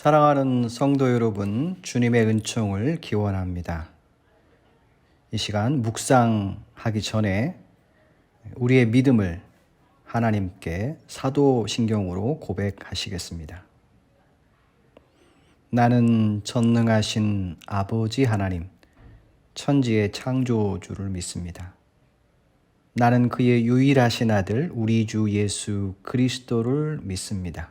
사랑하는 성도 여러분, 주님의 은총을 기원합니다. 이 시간 묵상하기 전에 우리의 믿음을 하나님께 사도신경으로 고백하시겠습니다. 나는 전능하신 아버지 하나님, 천지의 창조주를 믿습니다. 나는 그의 유일하신 아들, 우리 주 예수 그리스도를 믿습니다.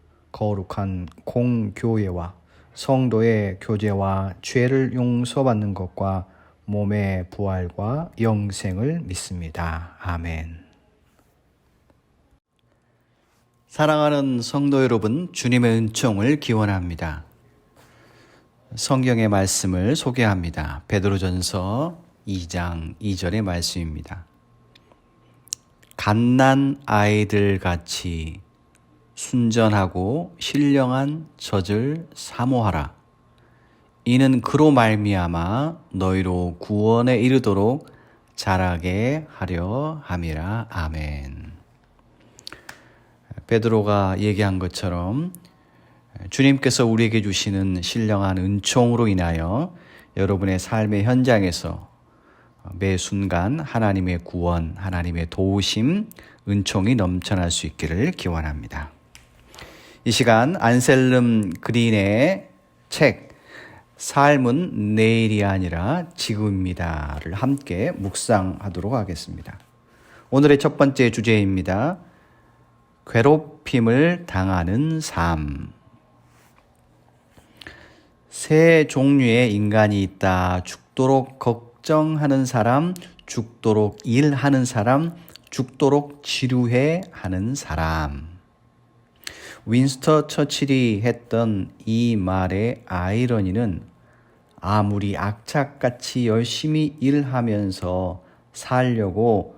거룩한 공교회와 성도의 교제와 죄를 용서받는 것과 몸의 부활과 영생을 믿습니다. 아멘. 사랑하는 성도 여러분, 주님의 은총을 기원합니다. 성경의 말씀을 소개합니다. 베드로전서 2장 2절의 말씀입니다. 갓난 아이들 같이 순전하고 신령한 젖을 사모하라. 이는 그로 말미암아 너희로 구원에 이르도록 자라게 하려 함이라. 아멘. 베드로가 얘기한 것처럼 주님께서 우리에게 주시는 신령한 은총으로 인하여 여러분의 삶의 현장에서 매 순간 하나님의 구원, 하나님의 도우심, 은총이 넘쳐날 수 있기를 기원합니다. 이 시간 안셀름 그린의 책 삶은 내일이 아니라 지금입니다를 함께 묵상하도록 하겠습니다. 오늘의 첫 번째 주제입니다. 괴롭힘을 당하는 삶. 세 종류의 인간이 있다. 죽도록 걱정하는 사람, 죽도록 일하는 사람, 죽도록 지루해 하는 사람. 윈스터 처칠이 했던 이 말의 아이러니는 아무리 악착같이 열심히 일하면서 살려고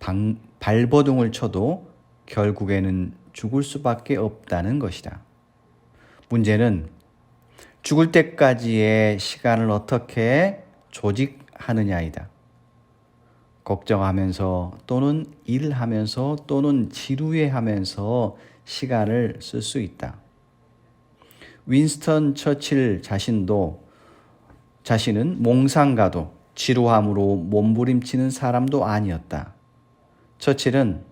방, 발버둥을 쳐도 결국에는 죽을 수밖에 없다는 것이다. 문제는 죽을 때까지의 시간을 어떻게 조직하느냐이다. 걱정하면서 또는 일하면서 또는 지루해하면서 시간을 쓸 수 있다. 윈스턴 처칠 자신도 자신은 몽상가도 지루함으로 몸부림치는 사람도 아니었다. 처칠은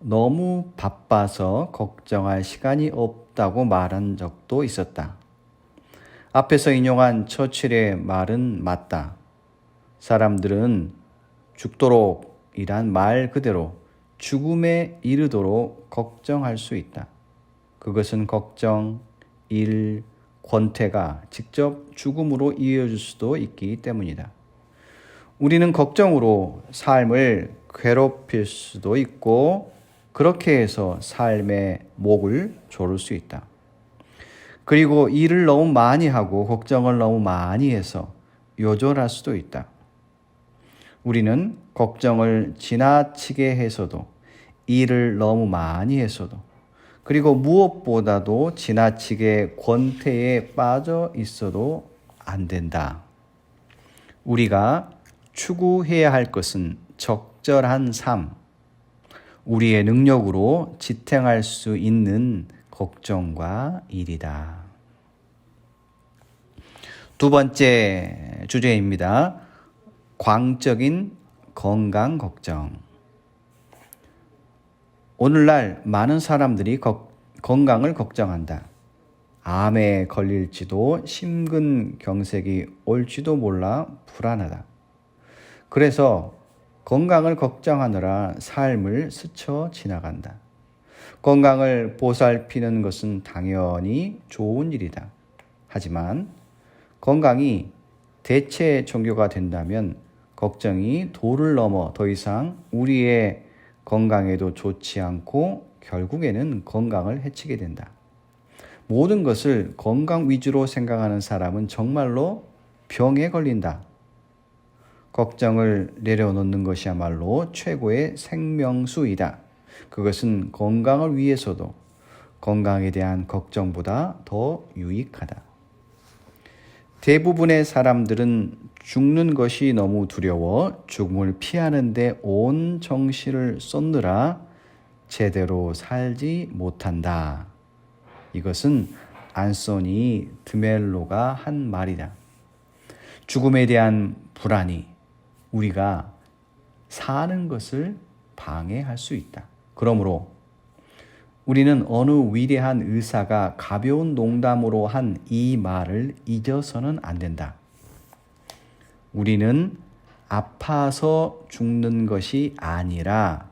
너무 바빠서 걱정할 시간이 없다고 말한 적도 있었다. 앞에서 인용한 처칠의 말은 맞다. 사람들은 죽도록이란 말 그대로 죽음에 이르도록 걱정할 수 있다. 그것은 걱정, 일, 권태가 직접 죽음으로 이어질 수도 있기 때문이다. 우리는 걱정으로 삶을 괴롭힐 수도 있고 그렇게 해서 삶의 목을 조를 수 있다. 그리고 일을 너무 많이 하고 걱정을 너무 많이 해서 요절할 수도 있다. 우리는 걱정을 지나치게 해서도 일을 너무 많이 해서도 그리고 무엇보다도 지나치게 권태에 빠져 있어도 안 된다. 우리가 추구해야 할 것은 적절한 삶, 우리의 능력으로 지탱할 수 있는 걱정과 일이다. 두 번째 주제입니다. 광적인 건강 걱정. 오늘날 많은 사람들이 거, 건강을 걱정한다. 암에 걸릴지도 심근경색이 올지도 몰라 불안하다. 그래서 건강을 걱정하느라 삶을 스쳐 지나간다. 건강을 보살피는 것은 당연히 좋은 일이다. 하지만 건강이 대체 종교가 된다면 걱정이 도를 넘어 더 이상 우리의 건강에도 좋지 않고 결국에는 건강을 해치게 된다. 모든 것을 건강 위주로 생각하는 사람은 정말로 병에 걸린다. 걱정을 내려놓는 것이야말로 최고의 생명수이다. 그것은 건강을 위해서도 건강에 대한 걱정보다 더 유익하다. 대부분의 사람들은 죽는 것이 너무 두려워 죽음을 피하는데 온 정신을 쏟느라 제대로 살지 못한다. 이것은 안소니 드멜로가 한 말이다. 죽음에 대한 불안이 우리가 사는 것을 방해할 수 있다. 그러므로 우리는 어느 위대한 의사가 가벼운 농담으로 한 이 말을 잊어서는 안 된다. 우리는 아파서 죽는 것이 아니라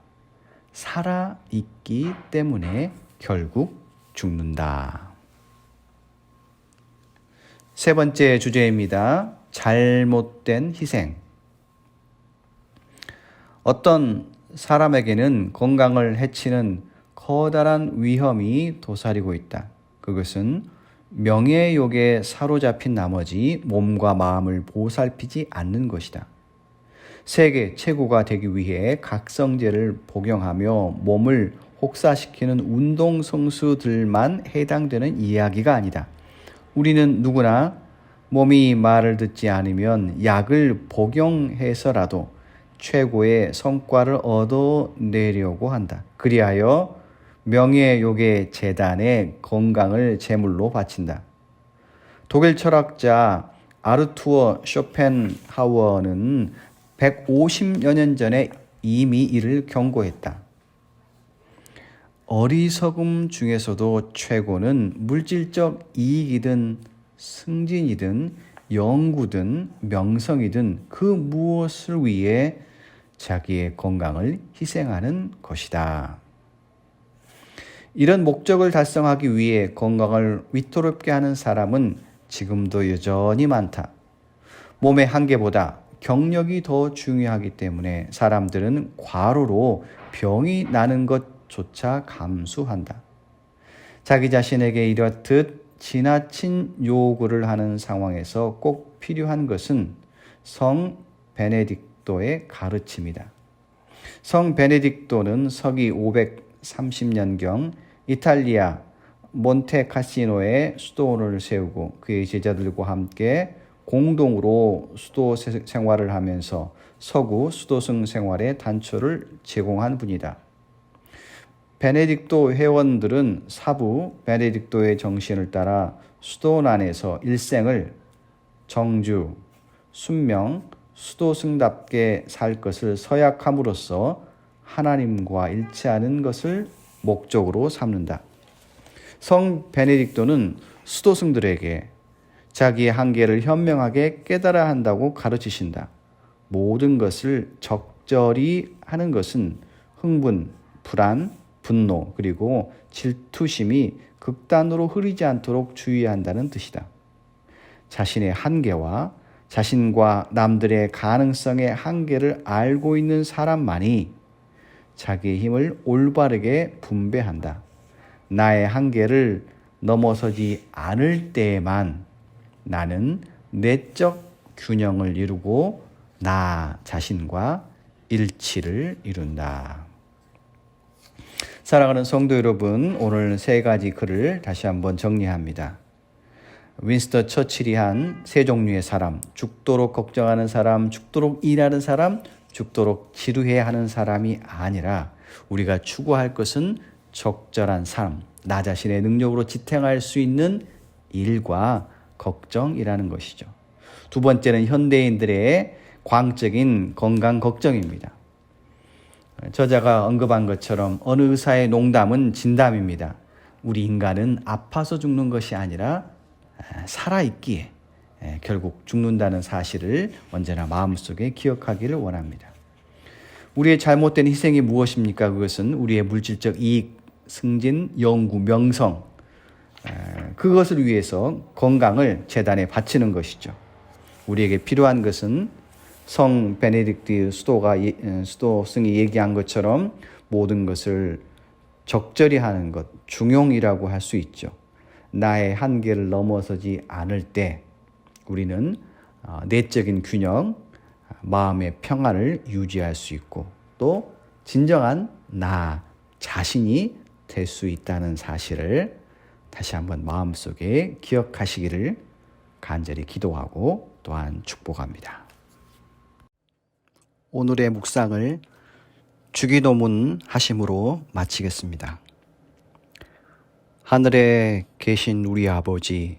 살아 있기 때문에 결국 죽는다. 세 번째 주제입니다. 잘못된 희생. 어떤 사람에게는 건강을 해치는 커다란 위험이 도사리고 있다. 그것은 명예욕에 사로잡힌 나머지 몸과 마음을 보살피지 않는 것이다. 세계 최고가 되기 위해 각성제를 복용하며 몸을 혹사시키는 운동 선수들만 해당되는 이야기가 아니다. 우리는 누구나 몸이 말을 듣지 않으면 약을 복용해서라도 최고의 성과를 얻어내려고 한다. 그리하여 명예욕의 재단에 건강을 제물로 바친다. 독일 철학자 아르투어 쇼펜하워는 150여 년 전에 이미 이를 경고했다. 어리석음 중에서도 최고는 물질적 이익이든 승진이든 영구든 명성이든 그 무엇을 위해 자기의 건강을 희생하는 것이다. 이런 목적을 달성하기 위해 건강을 위태롭게 하는 사람은 지금도 여전히 많다. 몸의 한계보다 경력이 더 중요하기 때문에 사람들은 과로로 병이 나는 것조차 감수한다. 자기 자신에게 이렇듯 지나친 요구를 하는 상황에서 꼭 필요한 것은 성 베네딕토의 가르침이다. 성 베네딕토는 서기 530년경 이탈리아 몬테 카시노에 수도원을 세우고 그의 제자들과 함께 공동으로 수도 생활을 하면서 서구 수도승 생활의 단초를 제공한 분이다. 베네딕토 회원들은 사부 베네딕토의 정신을 따라 수도원 안에서 일생을 정주, 순명, 수도승답게 살 것을 서약함으로써 하나님과 일치하는 것을 목적으로 삼는다. 성 베네딕토는 수도승들에게 자기의 한계를 현명하게 깨달아야 한다고 가르치신다. 모든 것을 적절히 하는 것은 흥분, 불안, 분노, 그리고 질투심이 극단으로 흐르지 않도록 주의해야 한다는 뜻이다. 자신의 한계와 자신과 남들의 가능성의 한계를 알고 있는 사람만이 자기의 힘을 올바르게 분배한다. 나의 한계를 넘어서지 않을 때에만 나는 내적 균형을 이루고 나 자신과 일치를 이룬다. 사랑하는 성도 여러분, 오늘 세 가지 글을 다시 한번 정리합니다. 윈스터 처칠이 한 세 종류의 사람, 죽도록 걱정하는 사람, 죽도록 일하는 사람, 죽도록 지루해 하는 사람이 아니라 우리가 추구할 것은 적절한 삶, 나 자신의 능력으로 지탱할 수 있는 일과 걱정이라는 것이죠. 두 번째는 현대인들의 광적인 건강 걱정입니다. 저자가 언급한 것처럼 어느 의사의 농담은 진담입니다. 우리 인간은 아파서 죽는 것이 아니라 살아있기에 결국 죽는다는 사실을 언제나 마음속에 기억하기를 원합니다. 우리의 잘못된 희생이 무엇입니까? 그것은 우리의 물질적 이익, 승진, 영구, 명성, 그것을 위해서 건강을 재단에 바치는 것이죠. 우리에게 필요한 것은 성 베네딕트 수도가 수도승이 얘기한 것처럼 모든 것을 적절히 하는 것, 중용이라고 할 수 있죠. 나의 한계를 넘어서지 않을 때 우리는 어, 내적인 균형, 마음의 평안을 유지할 수 있고 또 진정한 나 자신이 될 수 있다는 사실을 다시 한번 마음속에 기억하시기를 간절히 기도하고 또한 축복합니다. 오늘의 묵상을 주기도문 하심으로 마치겠습니다. 하늘에 계신 우리 아버지,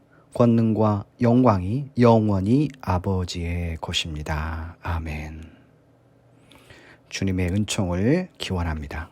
권능과 영광이 영원히 아버지의 것입니다. 아멘. 주님의 은총을 기원합니다.